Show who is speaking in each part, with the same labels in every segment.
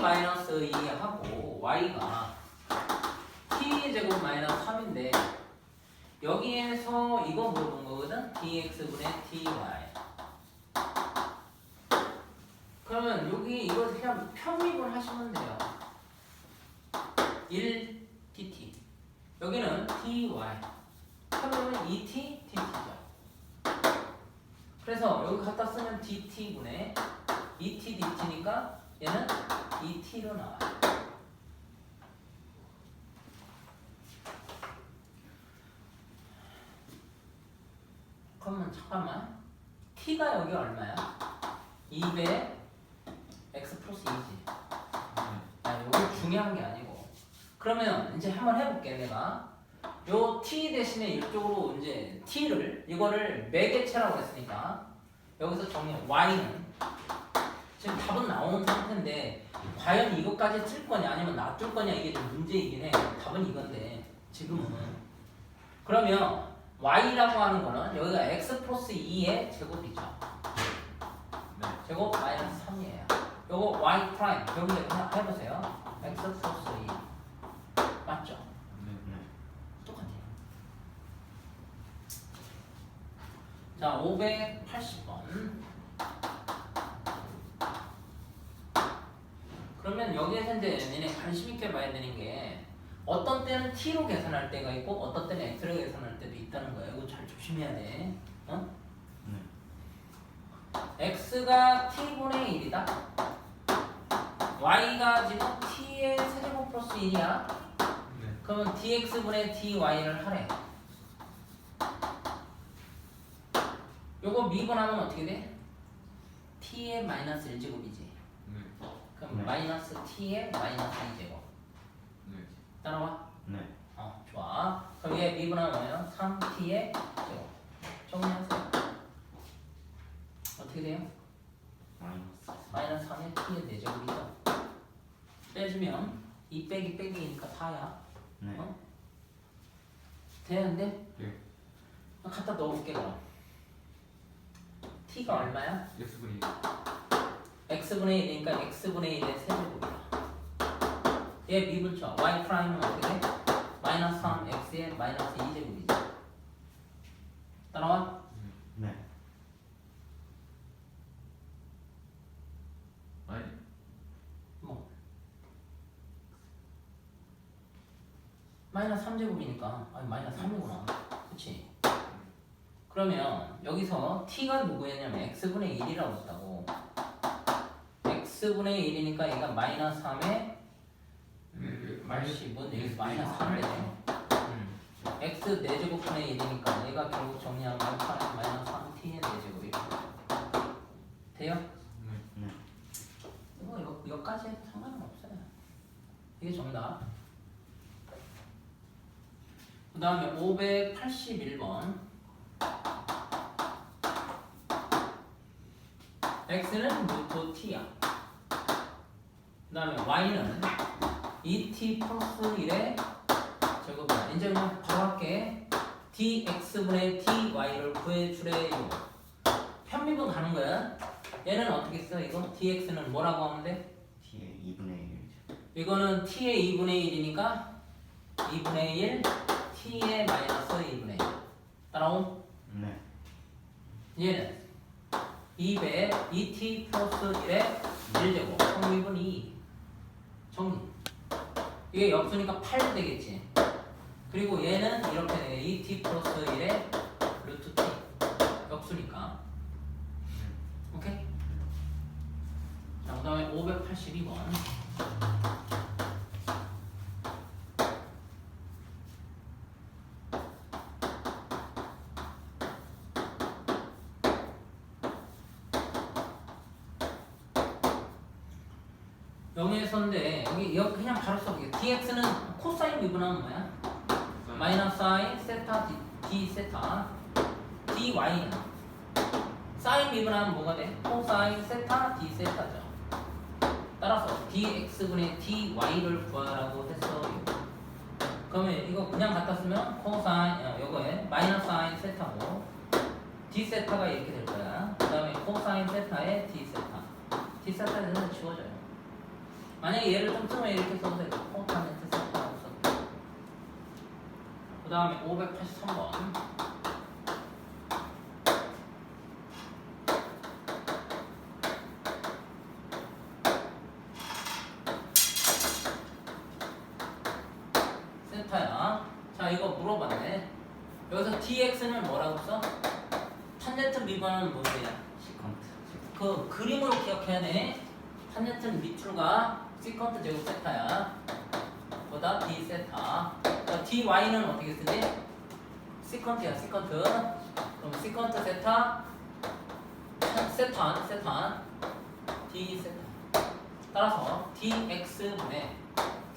Speaker 1: 마이너스 2 하고 y가 t 제곱 마이너스 3인데 여기에서 이거 물어본 거거든? dx분의 dy 그러면 여기 이거 그냥 편입을 하시면 돼요. 1 dt. 여기는 dy 편입은 2t dt죠. 그래서 여기 갖다 쓰면 dt분의 2t dt니까 얘는 2t로 나와요. 그러면 잠깐만. T가 여기 얼마야? 2배 x 플러스 2지. 아, 이거 중요한 게 아니고. 그러면 이제 한번 해볼게 내가. 요 t 대신에 이쪽으로 이제 t를 이거를 매개체라고 했으니까 여기서 정리해. Y는 지금 답은 나오는 상태인데 과연 이것까지 쓸 거냐 아니면 놔둘 거냐 이게 좀 문제이긴 해. 답은 이건데 지금은. 그러면 y라고 하는 거는 여기가 x 플러스 2의 제곱이죠.
Speaker 2: 네.
Speaker 1: 제곱 마이너스 3이에요. 요거 y 프라임 여기서 그냥 해보세요. x 플러스 2 맞죠?
Speaker 2: 네.
Speaker 1: 똑같아요. 자 580번 그러면 여기에서 이제 얘네 관심 있게 봐야 되는 게 어떤 때는 t로 계산할 때가 있고 어떤 때는 x로 계산할 때도 있다는 거예요 이거 잘 조심해야 돼 어? x가 t분의 1이다 y가 지금 t의 세제곱 플러스 1이야
Speaker 2: 네.
Speaker 1: 그러면 dx분의 dy를 하래. 요거 미분하면 어떻게 돼? t의 마이너스 1제곱이지.
Speaker 2: 네.
Speaker 1: 그럼
Speaker 3: 네.
Speaker 1: 마이너스 t의 마이너스 2제곱.
Speaker 2: 네.
Speaker 1: 따라와?
Speaker 3: 네.
Speaker 1: 어, 좋아. 그럼 얘 미분하면 뭐예요? 3t의 제곱. 정리하세요. 어떻게 돼요?
Speaker 3: 마이너스.
Speaker 1: 마이너스 3의 t의 4제곱이죠. 빼주면 2 빼기 빼기니까 4야.
Speaker 3: 네.
Speaker 1: 어? 되는데?
Speaker 2: 네.
Speaker 1: 갖다 넣어볼게 그럼 t가 얼마야?
Speaker 2: X분이
Speaker 1: x분의 1이니까 x분의 1의 세제곱이야 얘 미분쳐 y 프라임은 어떻게 돼? 마이너스 3 x의 마이너스 2제곱이지 따라와?
Speaker 3: 네.
Speaker 2: 아니
Speaker 1: 뭐 마이너스 3제곱이니까 아니 마이너스 3이구나 그치? 그러면 여기서 t가 누구였냐면 x분의 1이라고 했다고 x분의 1이니까 얘가 마이너스 3에
Speaker 2: 네.
Speaker 1: 마이너스 뭔 여기서 마이너스 3을 음. x 4제곱분의 1이니까 얘가 결국 정리하면 마이너스 마이너스 3t의 4제곱이 돼요?
Speaker 2: 네.
Speaker 3: 네.
Speaker 1: 이거 이거 이거까지 상관은 없어요. 이게 정답. 그 다음에 581번. x는 루트 t야. 그 다음에 y는 2t 플러스 1의 제곱이야. 이제 그냥 바로 할게. dx분의 dy를 구해주래요. 편미분 가는 거야. 얘는 어떻게 써? 이거 dx는 뭐라고 하면 돼?
Speaker 3: t의 2분의 1이죠.
Speaker 1: 이거는 t의 2분의 1이니까 2분의 1 t의 마이너스 2분의 1 따라오?
Speaker 3: 네.
Speaker 1: 얘는 2배 2t 플러스 1의 1제곱 성립은 2 정리 이게 역수니까 8 되겠지. 그리고 얘는 이렇게 돼. 2t 플러스 1의 루트 t. 역수니까. 오케이? 자, 그 다음에 582번. 여기에서인데 여기 여기 그냥 바로 써볼게요. dx는 코사인 미분하면 뭐야? 마이너스 사인 세타 d, d 세타 dy는 사인 미분하면 뭐가 돼? 코사인 세타 d 세타죠. 따라서 dx분의 dy를 구하라고 했어요. 그러면 이거 그냥 갖다 쓰면 코사인 어, 요거에 마이너스 사인 세타고 d 세타가 이렇게 될 거야. 그 다음에 코사인 세타의 d 세타. d 세타는 지워져요. 만약에 얘를 좀 쓰면 이렇게 컴포넌트 세타라고 써도 되고 그 다음에 583번 세타야 자 이거 물어봤네 여기서 dx는 뭐라고 써? 탄젠트 미분은 뭔데요?
Speaker 3: 시컨트
Speaker 1: 그 그림으로 기억해야 돼. 탄젠트 밑줄과 시컨트 제곱 세타야. 보다 d 세타. 자, dy는 어떻게 쓰지? 시컨트야, 시컨트. 그럼 시컨트 세타, 세탄, 세탄, d 세타. 따라서 dx분의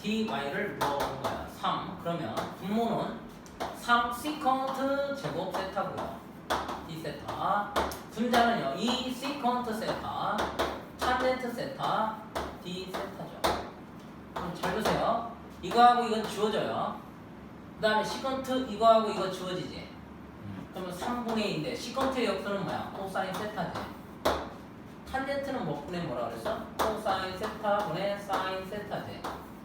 Speaker 1: dy를 물어보는 거야. 3. 그러면 분모는 3 시컨트 제곱 세타고요. d 세타. 분자는요. 이 시컨트 세타, 탄젠트 세타, d 세타죠. 그럼 잘 보세요. 이거하고 이건 지워져요. 그 다음에 시컨트 이거하고 이거 지워지지. 그러면 3분의 2인데 시컨트의 역수는 뭐야? 코사인 세타지. 탄젠트는 뭐 분의 뭐라 그랬어? 코사인 세타 분의 사인 세타지.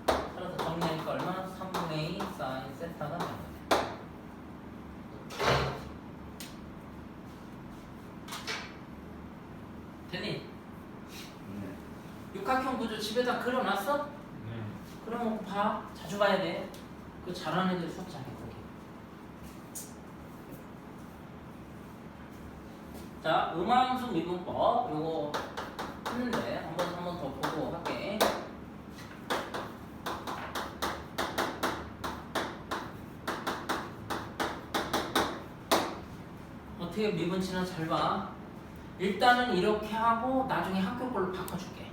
Speaker 1: 따라서 정리하니까 얼마? 3분의 2 사인 세타가 되는 거지. 됐니?
Speaker 3: 네
Speaker 1: 구조 집에다 그려놨어?
Speaker 2: 네.
Speaker 1: 그러면 봐. 자주 봐야 돼. 그 잘하는 애들 수업 잘해 거기. 자, 음함수 미분법 요거 했는데 한 번 한 번 더 보고 할게. 어떻게 미분치나 잘 봐. 일단은 이렇게 하고 나중에 학교 걸로 바꿔줄게.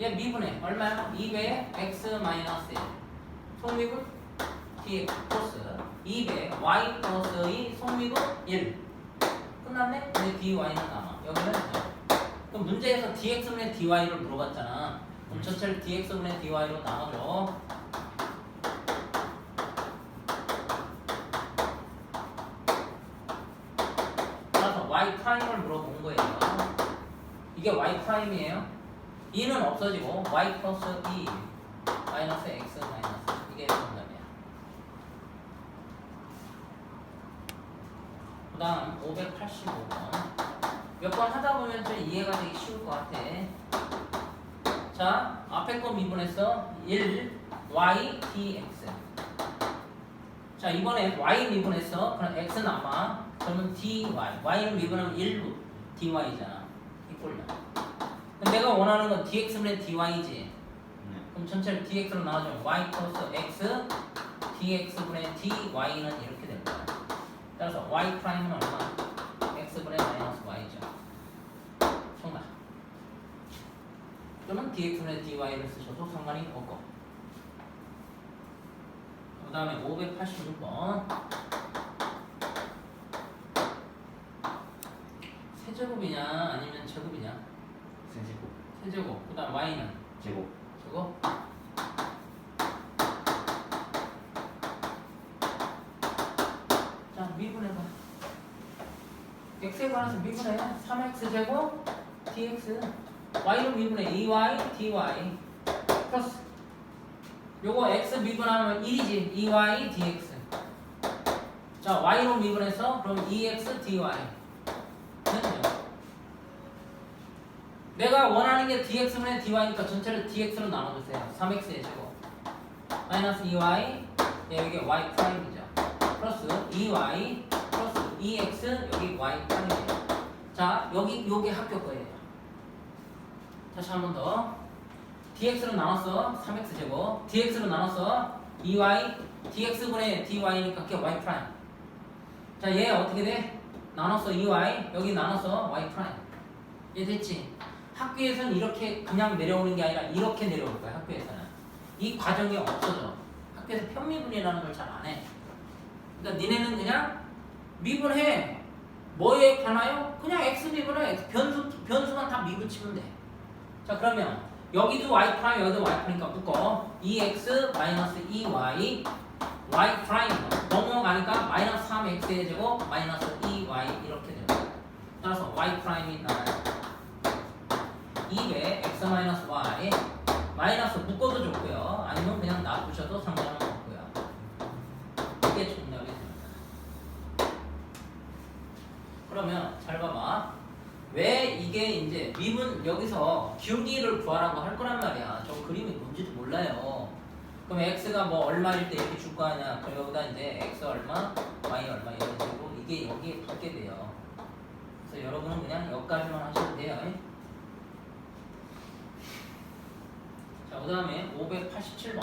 Speaker 1: 얘 미분해 얼마야? 200 x 마이너스 1 속미분? d 플러스 200 y 플러스 2 속미분 1 끝났네? 근데 dy는 남아. 여기는 0 그럼 문제에서 dx분의 dy를 물어봤잖아. 그럼 전체를 dx분의 dy로 나눠줘. 따라서 y 프라임을 물어본 거예요. 이게 y 프라임이에요 2는 없어지고 y 플러스 2 마이너스 x 마이너스 이게 정답이야. 그 다음 585번. 몇 번 하다 보면 좀 이해가 되기 쉬울 것 같아. 자 앞에 거 미분했어 1 y dx. 자 이번에 y 미분했어 그럼 x 남아 그러면 dy. y는 미분하면 1로 dy잖아. 이 꼴려 그럼 내가 원하는 건 dx분의 dy지.
Speaker 3: 네.
Speaker 1: 그럼 전체를 dx로 나눠주면 y 플러스 x dx분의 dy는 이렇게 될 거야. 따라서 y 프라임은 얼마? x분의 마이너스 y죠. 정답. 그러면 dx분의 dy를 쓰셔도 상관이 없고. 그 다음에 586번. 세제곱이냐 아니면 제곱이냐?
Speaker 3: 세제곱.
Speaker 1: 세제곱. 그 다음 y는
Speaker 3: 제곱.
Speaker 1: 저거? 자 미분해봐. x에 관해서 미분해. 3x 제곱 dx. y로 미분해. 2y dy 플러스. 요거 x 미분하면 1이지. 2y dx. 자 y로 미분해서 그럼 2x dy 됐죠? 내가 원하는 게 dx분의 dy니까 전체를 dx로 나눠주세요. 3x의 제곱 마이너스 2y 예, 여기 y 프라임이죠. 플러스 2y 플러스 2x 여기 y 프라임이에요. 자 여기 요게 학교 거예요. 다시 한 번 더. dx로 나눴어 3x 제곱 dx로 나눴어 2y dx분의 dy니까 그게 y 프라임. 자 얘 어떻게 돼? 나눴어 2y 여기 나눴어 y 프라임. 얘 됐지? 학교에서는 이렇게 그냥 내려오는 게 아니라 이렇게 내려올 거야 학교에서는. 이 과정이 없어져. 학교에서 편미분이라는 걸 잘 안 해. 그러니까 니네는 그냥 미분해. 뭐에 관하여? 그냥 x 미분해. 변수, 변수만 다 미분치면 돼 자 그러면 여기도 y 프라임 여기도 y 프라임이니까 묶어. 2x 마이너스 2y y 프라임 넘어가니까 마이너스 3x의 제곱 마이너스 2y 이렇게 됩니다 따라서 y 프라임이 나와요 200 x 마이너스 y 마이너스 묶어도 좋고요. 아니면 그냥 놔두셔도 상관은 없고요. 이게 정답이 됩니다. 그러면 잘 봐봐. 왜 이게 이제 미분 여기서 기울기를 구하라고 할 거란 말이야. 저 그림이 뭔지도 몰라요. 그럼 x가 뭐 얼마일 때 이렇게 줄 거 아니야. 여기다 이제 x 얼마, y 얼마 이런 식으로 이게 여기에 붙게 돼요. 그래서 여러분은 그냥 여기까지만 하셔도 돼요. 자, 그 다음에 587번.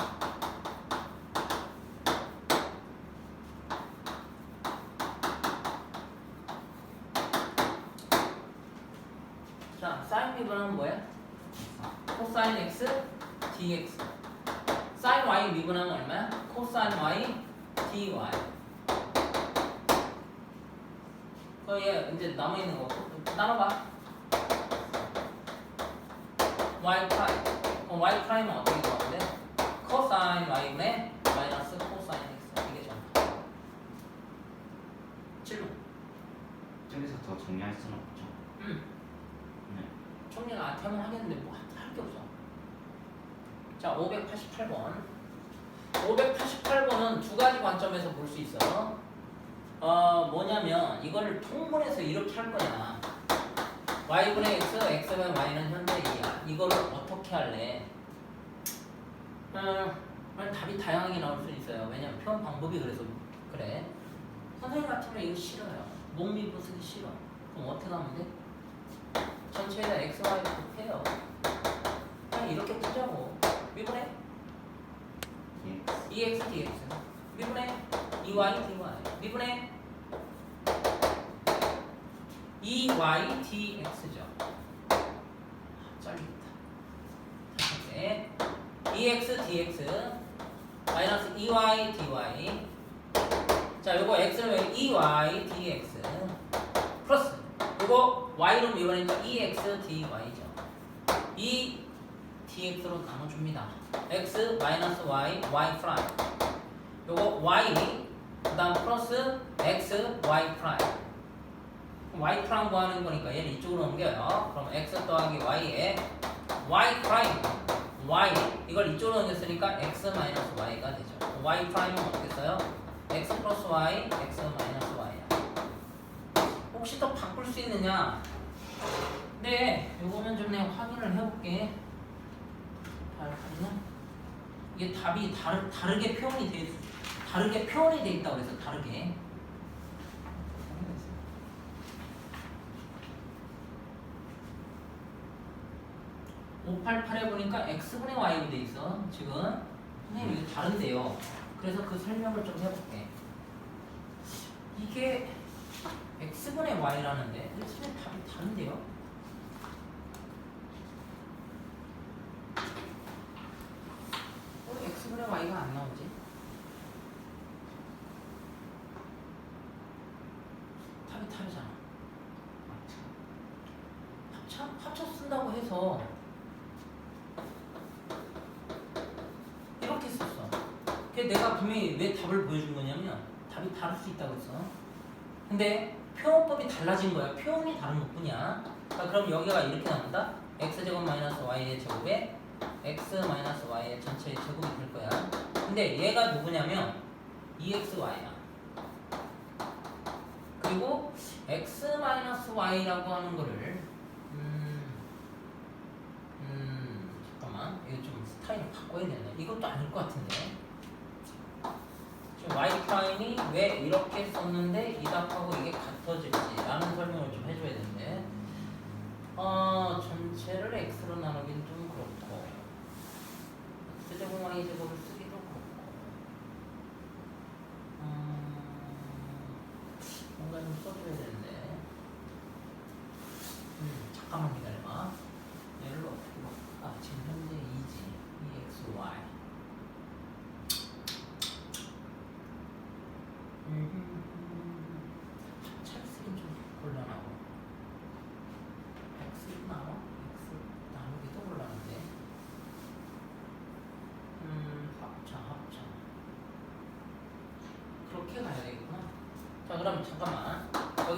Speaker 1: 자, 사인 미분하면 뭐야? 코사인 x dx. 사인 y 미분하면 얼마야? 코사인 y dy. 그얘 이제 남아 있는 거 나눠봐. y 프라 y 프라임은 어떻게 구하는데? 코사인 y분의 마이너스 코사인 x 이게 정답. 질문.
Speaker 3: 저기서 더 정리할 수는 없죠.
Speaker 1: 음.
Speaker 3: 네.
Speaker 1: 총리가 아테면 하겠는데 뭐 할 게 없어. 자, 588번. 588번은 두 가지 관점에서 볼 수 있어. 어, 뭐냐면 이거를 통분해서 이렇게 할 거야. y분의 x, x분의 y는 현재 2야. 이거를 어떻게 할래? 어, 그럼 답이 다양하게 나올 수 있어요. 왜냐면 표현 방법이 그래서 그래. 선생님 같으면 이거 싫어요. 목미분 쓰기 싫어. 그럼 어떻게 하면 돼? 전체에다 x, y 곱해요. 그냥 이렇게 쓰자고. 미분해
Speaker 3: 예.
Speaker 1: 2x, dx. 미분해 2y, dy. 미분해 2y, dx죠. 잘리 다시 할게. 2x, dx. 마이너스 2y, dy. 자, 요거 여기 2y, dx. 플러스. 요거 y로 미분하니까 2x, dy죠. 2 dx로 나눠줍니다. x 마이너스 y, y 프라임. 요거 y, 그 다음 플러스 x, y 프라임. y 프라임 구하는 거니까 얘는 이쪽으로 옮겨요. 그럼 x 더하기 y에 y 프라임, y 이걸 이쪽으로 옮겼으니까 x 마이너스 y가 되죠. y 프라임은 어떻게 써요? x 플러스 y, x 마이너스 y야. 혹시 더 바꿀 수 있느냐? 네, 요거는 좀 내가 확인을 해볼게. 다르냐? 이게 답이 다르, 다르게 표현이 돼 있, 다르게 표현이 돼 있다고 그래서 다르게. 588에 보니까 x분의 y로 돼 있어. 지금 선생님 이게 다른데요. 그래서 그 설명을 좀 해볼게. 이게 x분의 y라는데 x분의 답이 다른데요? 왜 x분의 y가 안 나오지? 답이 다르잖아. 합쳐, 합쳐 쓴다고 해서 이렇게 썼어. 그게 내가 분명히 왜 답을 보여준 거냐면 답이 다를 수 있다고 했어. 근데 표현법이 달라진 거야. 표현이 다른 것 뿐이야. 자, 그럼 여기가 이렇게 나온다. x제곱 마이너스 y의 제곱에 x 마이너스 y의 전체의 제곱이 될 거야. 근데 얘가 누구냐면 2xy야. 그리고 x 마이너스 y라고 하는 거를 음, 음 잠깐만 이거 좀 스타일을 바꿔야 되나? 이것도 아닐 것 같은데. 프라임이 왜 이렇게 썼는데 이 답하고 이게 같아질지라는 설명을 좀 해줘야 되는데. 어 전체를 x로 나누긴 좀 그렇고 x 제곱 y 제곱을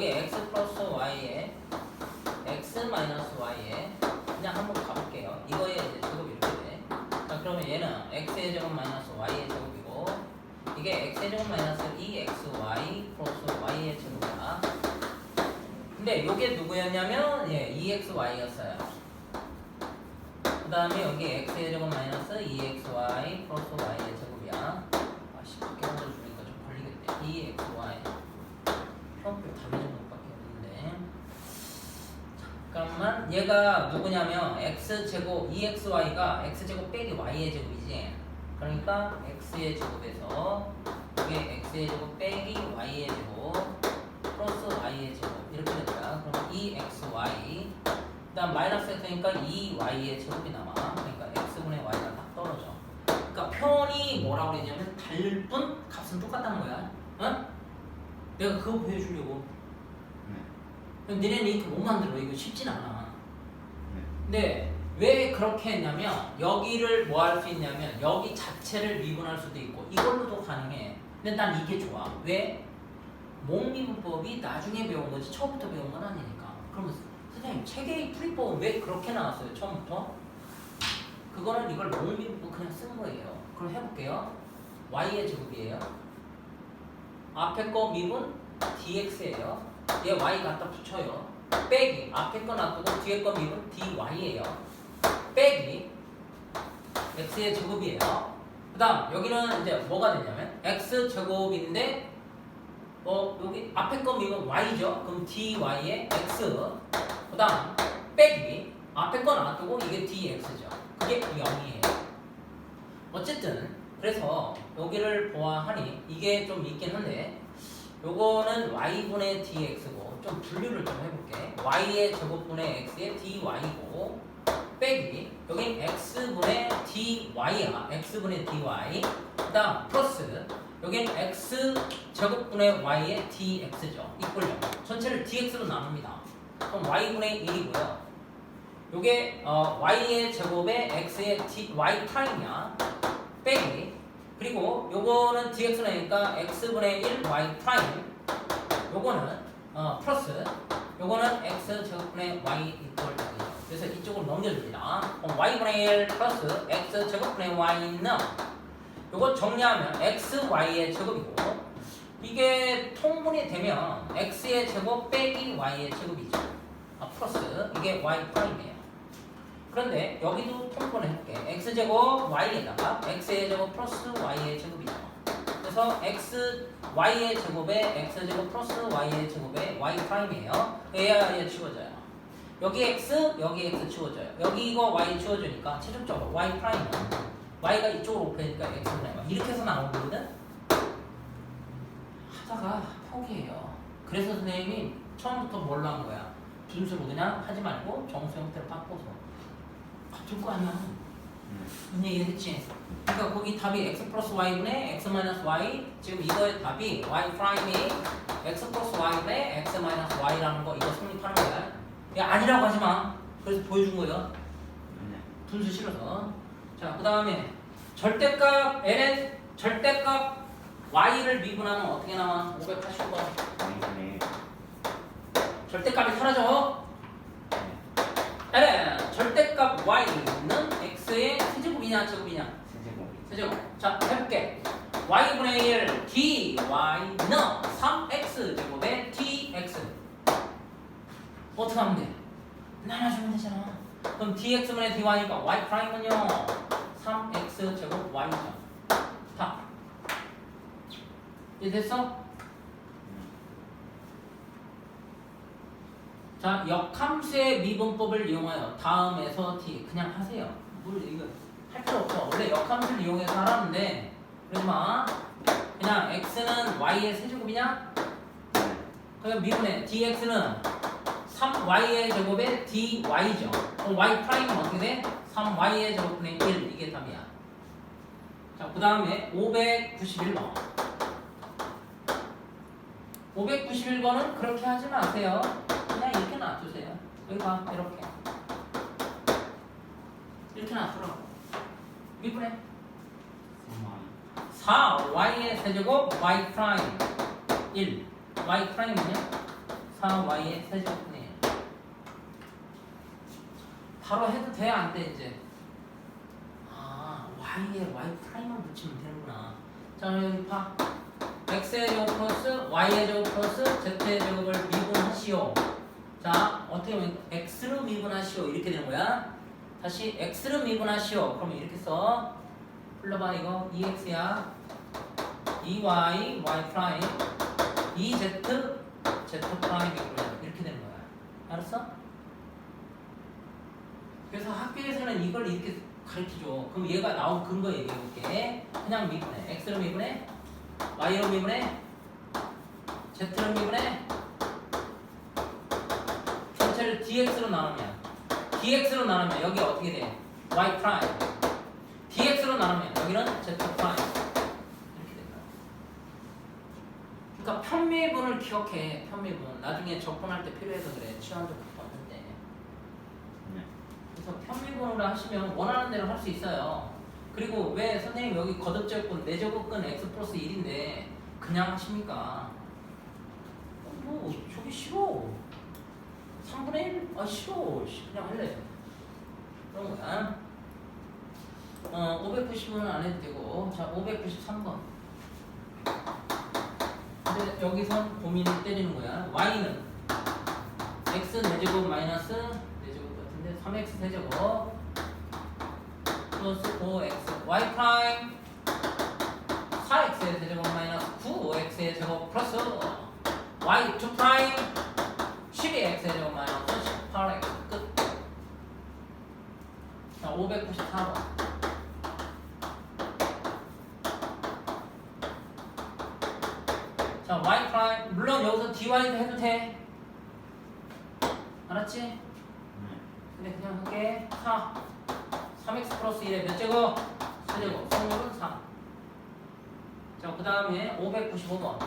Speaker 1: 여기 x 플러스 y에 x 마이너스 y에 그냥 한번 가볼게요. 이거의 이제 제곱 이렇게 돼. 자 그러면 얘는 x의 제곱 마이너스 y의 제곱이고 이게 x의 제곱 마이너스 e 2xy 플러스 y의 제곱이야. 근데 이게 누구였냐면 예 e 2xy였어요. 그 다음에 여기 x의 제곱 마이너스 e 2xy 플러스 y의 제곱이야. 아씨 밖에 혼자 주니까 좀 걸리겠네. 2x 잠깐만, 얘가 누구냐면 x 제곱 2xy가 x 제곱 빼기 y의 제곱이지. 그러니까 x의 제곱에서 이게 x의 제곱 빼기 y의 제곱 플러스 y의 제곱 이렇게 된 거야. 그럼 2xy 그 다음 마이너스 x니까 2y의 제곱이 남아. 그러니까 x분의 y가 딱 떨어져. 그러니까 표현이 뭐라고 그랬냐면 달릴 뿐 값은 똑같다는 거야. 응? 내가 그거 보여주려고.
Speaker 3: 네.
Speaker 1: 그럼 니네는 이렇게 못 만들어. 이거 쉽진 않아.
Speaker 3: 네.
Speaker 1: 근데 왜 그렇게 했냐면 여기를 뭐 할 수 있냐면 여기 자체를 미분할 수도 있고 이걸로도 가능해. 근데 난 이게 좋아. 왜? 목미분법이 나중에 배운 거지 처음부터 배운 건 아니니까. 그러면 선생님 체계의 풀이법은 왜 그렇게 나왔어요 처음부터? 그거는 이걸 목미분법 그냥 쓴 거예요. 그럼 해볼게요. y의 제곱이에요. 앞에 거 미분 dx예요. 얘 y 갖다 붙여요. 빼기 앞에 거 놔두고 뒤에 거 미분 dy예요. 빼기 x의 제곱이에요. 그다음 여기는 이제 뭐가 되냐면 x 제곱인데 어 여기 앞에 거 미분 y죠. 그럼 dy의 x 그다음 빼기 앞에 거 놔두고 이게 dx죠. 그게 0이에요. 어쨌든 그래서 여기를 보아하니 이게 좀 있긴 한데 요거는 y분의 dx고 좀 분류를 좀 해볼게. y의 제곱분의 x의 dy고 빼기. 여긴 x분의 dy야. x분의 dy. 그 다음 플러스. 여긴 x 제곱분의 y의 dx죠. 이꼴요 전체를 dx로 나눕니다. 그럼 y분의 1이고요. 요게 어, y의 제곱에 x의 d, y 프라임이야. 빼기 그리고 요거는 dx라니까 x분의 1 y 프라임 요거는 어, 플러스. 요거는 x 제곱분의 y 이퀄 0이죠 그래서 이쪽으로 넘겨줍니다. 그럼 y분의 1 플러스 x 제곱분의 y는 요거 정리하면 x, y의 제곱이고 이게 통분이 되면 x의 제곱 빼기 y의 제곱이죠. 아, 플러스. 이게 y 프라임이에요 그런데 여기도 통분을 해볼게. x제곱 y에다가 x의 제곱 플러스 y의 제곱이죠. 그래서 x, y의 제곱에 x제곱 플러스 y의 제곱에 y 프라임이에요. 얘 치워져요. 여기 x, 여기 x 치워져요. 여기 이거 y 치워주니까 최종적으로 y 프라임은 y가 이쪽으로 오프니까 x분의 y. 이렇게 해서 나온 거거든? 하다가 포기해요. 그래서 선생님이 처음부터 뭘로 한 거야? 분수로 그냥 하지 말고 정수 형태로 바꿔서 같을 거 아니야.
Speaker 3: 네.
Speaker 1: 무슨 얘기 했지? 그러니까 거기 답이 x 플러스 y분의 x 마이너스 y 지금 이거의 답이 y 프라임이 x 플러스 y분의 x 마이너스 y라는 거 이거 성립하는 거야. 야 아니라고 하지 마. 그래서 보여준 거예요.
Speaker 3: 네.
Speaker 1: 분수 실어서. 자, 그 다음에 절대값 n은 절대값 y를 미분하면 어떻게 나와? 580번.
Speaker 3: y분의
Speaker 1: 절대값이 사라져.
Speaker 3: 네.
Speaker 1: n 절대값 y는 x의 세제곱이냐 제곱이냐?
Speaker 3: 세제곱.
Speaker 1: 자, 해볼게. y분의 1 dy는 3x 제곱에 tx. 어떻게 하면 돼? 나눠주면 되잖아. 그럼 dx분의 dy니까 y 프라임은요 3x 제곱 y죠. 다. 이해 됐어? 자, 역함수의 미분법을 이용하여 다음에서 t 그냥 하세요. 뭘 이거 할 필요 없어. 원래 역함수를 이용해서 하라는데 그러지 마. 그냥 x는 y의 세제곱이냐?
Speaker 3: 네.
Speaker 1: 그럼 미분해 dx는 3y의 제곱에 dy죠. 그럼 y 프라임은 어떻게 돼? 3y의 제곱분의 1 이게 답이야. 자, 그 다음에 591번. 591번은 그렇게 하지 마세요. 놔두세요. 여기 봐, 이렇게. 이렇게 놔두라고. 미분해.
Speaker 3: 3y
Speaker 1: 4y의 세제곱 y 프라임 1 y 프라임은요? 4y의 세제곱분의 1 바로 해도 돼? 안 돼? 이제 아 y에 y 프라임만 붙이면 되는구나 자 여기 봐 x의 제곱 플러스 y의 제곱 플러스 z의 제곱을 미분하시오. 자, 어떻게 보면 x로 미분하시오. 이렇게 되는 거야. 다시 x로 미분하시오. 그러면 이렇게 써. 불러봐 이거 2x야. 2y, y 프라임, 2z, z 프라임이고요. 이렇게 되는 거야. 알았어? 그래서 학교에서는 이걸 이렇게 가르쳐줘. 그럼 얘가 나온 근거 얘기해 볼게. 그냥 미분해. x로 미분해. y로 미분해. z로 미분해. 전체를 dx로 나누면 dx로 나누면 여기 어떻게 돼? y 프라임. dx로 나누면 여기는 z 프라임. 이렇게 된다. 그러니까 편미분을 기억해. 편미분. 나중에 적분할 때 필요해서 그래. 적도 없는데.
Speaker 3: 네.
Speaker 1: 그래서 편미분으로 하시면 원하는 대로 할 수 있어요. 그리고 왜 선생님 여기 거듭제곱근 내제곱근 x 플러스 1인데 그냥 하십니까? 어, 뭐 저기 싫어. 3분의 1? 아 싫어. 씨, 그냥 할래. 그런 거야. 어 590은 안 해도 되고 자 593번. 근데 여기선 고민을 때리는 거야. y는 x 4제곱 마이너스 4제곱 같은데 3x 세제곱 플러스 5x y 프라임 4x의 세제곱 마이너스 9x의 제곱 플러스 y 2 프라임 12x의 제곱 마이너스 18x 끝. 자 594번. 자 프라임 물론 여기서 dy도 해도 돼. 알았지?
Speaker 3: 네.
Speaker 1: 근데 그냥 할게 4 3x 플러스 1에 몇 제곱? 세제곱 성분은 3 자, 그 다음에 595번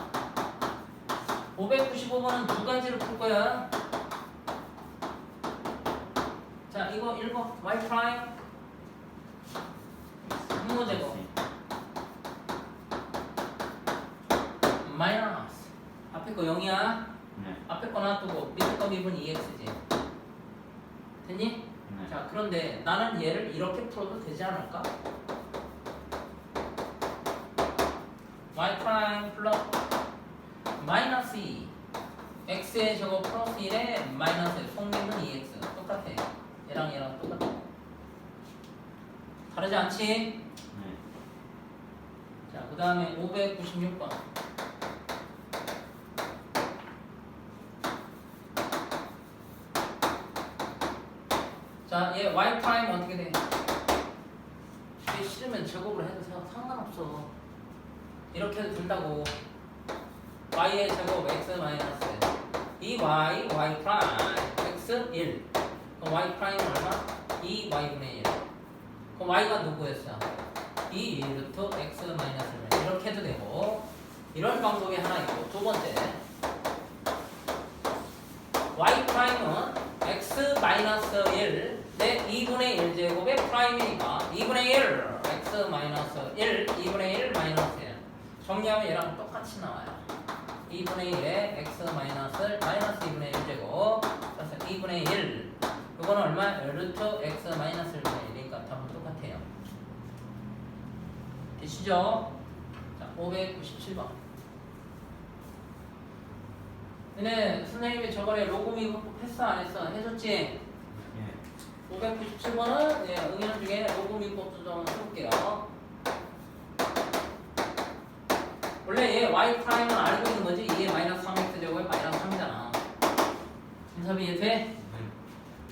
Speaker 1: 595번은 두 가지를 풀 거야 자, 이거 1번 y 프라임 분모제곱 마이너스. 앞에 거 0이야?
Speaker 3: 네.
Speaker 1: 앞에 거 놔두고 밑에 거 미분 2x지. 됐니?
Speaker 3: 네.
Speaker 1: 자 그런데 나는 얘를 이렇게 풀어도 되지 않을까? y 프라임 플러스 마이너스 2 x의 저거 플러스 1에 마이너스 속미분 2x 똑같아 얘랑 얘랑 똑같아 다르지 않지?
Speaker 3: 네.
Speaker 1: 자 그 다음에 596번 자, 얘 y 프라임 어떻게 돼? 이게 싫으면 제곱을 해도 상- 상관없어. 이렇게 해도 된다고. y의 제곱 x 마이너스 이 y y 프라임 x 1. 그럼 y 프라임은 얼마? 2 y분의 1. 그럼 y가 누구였어? 2 루트 x 마이너스 1. 이렇게 해도 되고 이런 방법이 하나 있고 두 번째 y 프라임은 x 마이너스 1 내 2분의 1 제곱의 프라임이니까 2분의 1 x 마이너스 1 2분의 1 마이너스 1 정리하면 얘랑 똑같이 나와요 2분의 1에 x 마이너스 마이너스 2분의 1 제곱 그래서 2분의 1 이거는 얼마? 루트 x 마이너스 1분의 1이니까 답은 똑같아요 되시죠? 자 597번 근데 선생님이 저번에 로그미 했어 안 했어? 해줬지?
Speaker 3: 예.
Speaker 1: 597번은 예, 응연 중에 로그미법도 좀 해볼게요. 원래 얘 y 프라임은 알고 있는 거지 얘 마이너스 3x 제곱에 마이너스 3이잖아. 인섭이 이해 돼?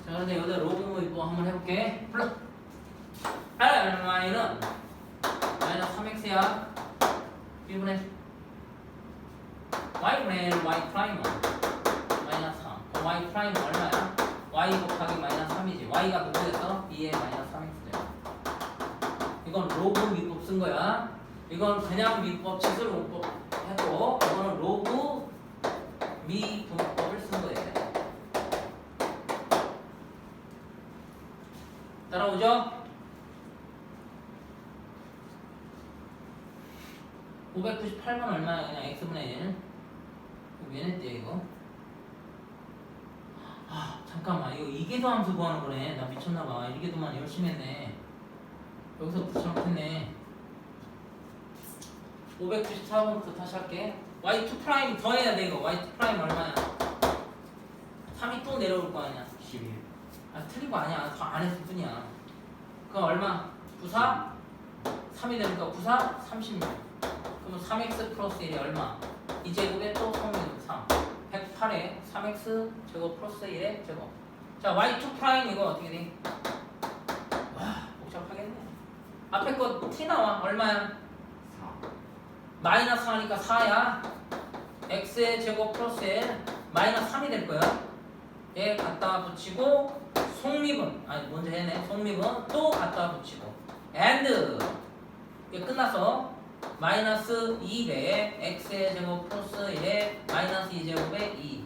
Speaker 2: 네.
Speaker 1: 자 그런데 여기다 로그미법 한번 해볼게. 불러. r y는 마이너스 3x야. 1분의 y분의 y 프라임은 마이너스 3. 그럼 y 프라임은 얼마야? y 곱하기 마이너스 3이지. y가 누구였어? 2의 마이너스 3x죠. 이건 로그 미법 쓴 거야. 이건 그냥 미법 지술 문법 해도 이거는 로그 미분법을 쓴 거예요. 따라오죠? 598번 얼마야? 그냥 x분의 1. 왜 냈대 이거? 아 잠깐만 이거 이계도 함수 구하는 거네 나 미쳤나봐 이계도만 열심히 했네 여기서 붙여놓겠네 594번부터 다시 할게. y2 프라임 더해야 돼 이거. y2 프라임 얼마야? 3이 또 내려올 거 아니야.
Speaker 2: 11
Speaker 1: 아거 아니야. 더안 했을 뿐이야. 그럼 얼마? 94? 3이 되니까 94? 36. 그러면 3x 플러스 1이 얼마? 2제곱에 또 성분 3. 108에 3x 제곱 플러스 1의 제곱. 자, y2 프라임 이거 어떻게 돼? 와, 복잡하겠네. 앞에 거 t 나와. 얼마야?
Speaker 2: 4
Speaker 1: 마이너스 하니까 4야. x의 제곱 플러스 1 마이너스 3이 될 거야. 얘 갖다 붙이고 속립은 아니 먼저 해네. 속립은 또 갖다 붙이고 and 이게 끝나서 마이너스 2배 x의 제곱 플러스 1에 마이너스 2제곱에 2.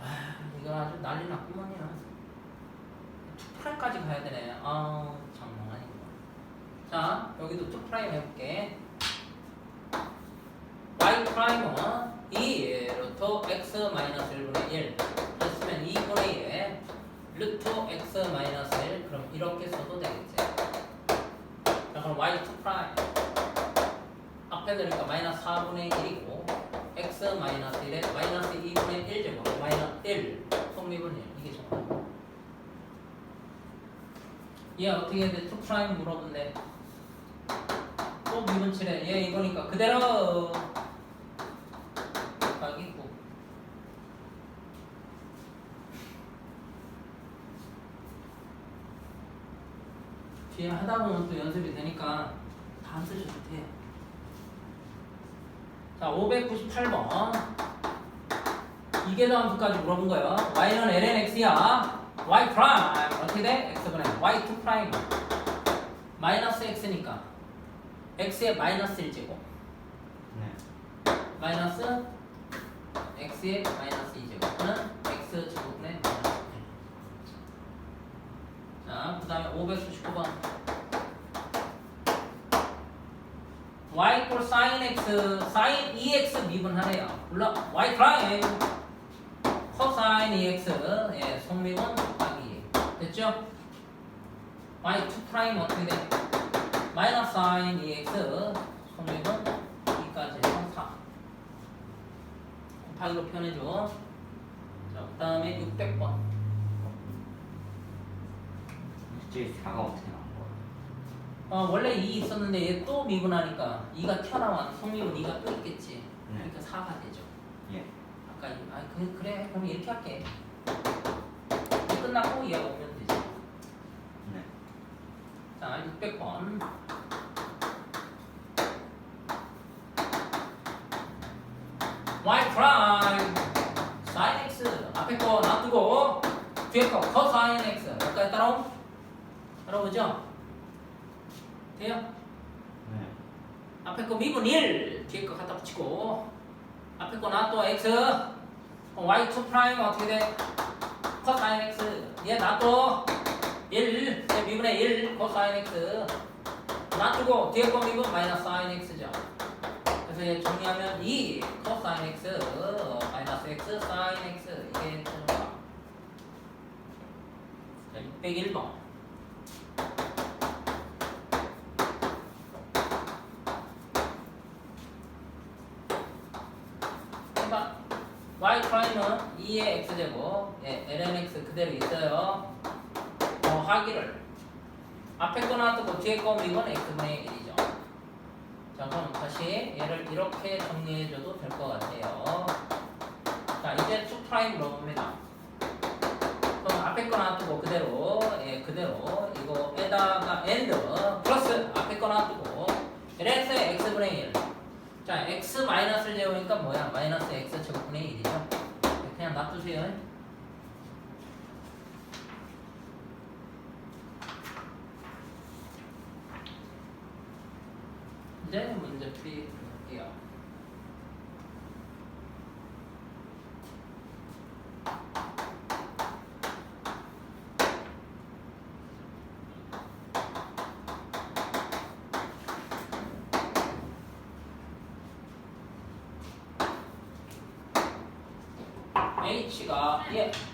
Speaker 1: 아, 이거 아주 난리 났구만요. 투프라임까지 가야 되네. 아, 장난 아니구나. 자, 여기도 투 프라임 해볼게. Y 프라임은 2 루트 x 마이너스 1분의 1 했으면 2분의 1에 루트 x 마이너스 1 그럼 이렇게 써도 되겠지. 자, 그럼 y 투 프라임 앞에 들으니까 마이너스 4분의 1이고 x 마이너스 1에 마이너스 2분의 1 제곱 마이너스 1 성립은 1 이게 정답. 얘 어떻게 해야 돼? 투 프라임 물어본대. 또 미분칠해. 얘 이거니까 그대로 곱하기 9. 뒤에 하다 보면 또 연습이 되니까 다 안 쓰셔도 돼. 자, 598번. 이게 다음까지 물어본 거예요. y는 ln x야. y 프라임 어떻게 돼? x분의 y2 프라임 마이너스 x니까 x의 마이너스 1제곱
Speaker 3: 네.
Speaker 1: 마이너스 x의 마이너스 2제곱은 x 제곱분의 마이너스 1. 자, 그 다음에 599번. Y equal sin x, sin 2x 미분하래요. 물론 y 프라임 cosine 2x, 예, 속미분 곱하기 됐죠? y 2 프라임 어떻게 돼? 마이너스 sin 2x, 속미분 2까지 해서 4. 곱하기로 표현해줘. 자, 그 다음에 600번.
Speaker 3: 저기 4가 어떻게 거야?
Speaker 1: 어, 원래 2 있었는데 얘 또 미분하니까 2가 튀어나와. 속미분 2가 또 있겠지.
Speaker 3: 네.
Speaker 1: 그러니까 4가 되죠.
Speaker 3: 예.
Speaker 1: 아까 이- 아 그, 그래 그럼 이렇게 할게. 끝나고 얘가 오면 되지.
Speaker 3: 네.
Speaker 1: 자 600번. y 프라임 sin x 앞에 거 놔두고 뒤에 거 cosine x 여기까지 따라오? 따라오죠? 돼요?
Speaker 3: 네.
Speaker 1: 앞에 거 미분 1 뒤에 거 갖다 붙이고 앞에 거 놔둬 x. 그럼 y2 프라임 어떻게 돼? cosine x 얘 놔둬. 1 얘 미분의 1 cosine x 놔두고 뒤에 거 미분 마이너스 sin x죠. 그래서 얘 정리하면 2 cosine x 마이너스 x sin x. 이게 되는 거야 자 601번 해봐. y 프라임은 2의 x 제곱, 예, ln x 그대로 있어요. 어, 하기를 앞에 거 놔두고 뒤에 거 미분 x분의 1이죠. 자, 그럼 다시 얘를 이렇게 정리해줘도 될 것 같아요. 자, 이제 2 프라임 물어봅니다. 그럼 앞에 거 놔두고 그대로, 예, 그대로 이거 에다가 and 플러스 앞에 거 놔두고 ln x의 x분의 1. 자, x 마이너스를 재우니까 뭐야? 마이너스 x 제곱분의 1이죠. 그냥 놔두세요. 이제 문제 풀이 들어갈게요. H가 예
Speaker 4: 여기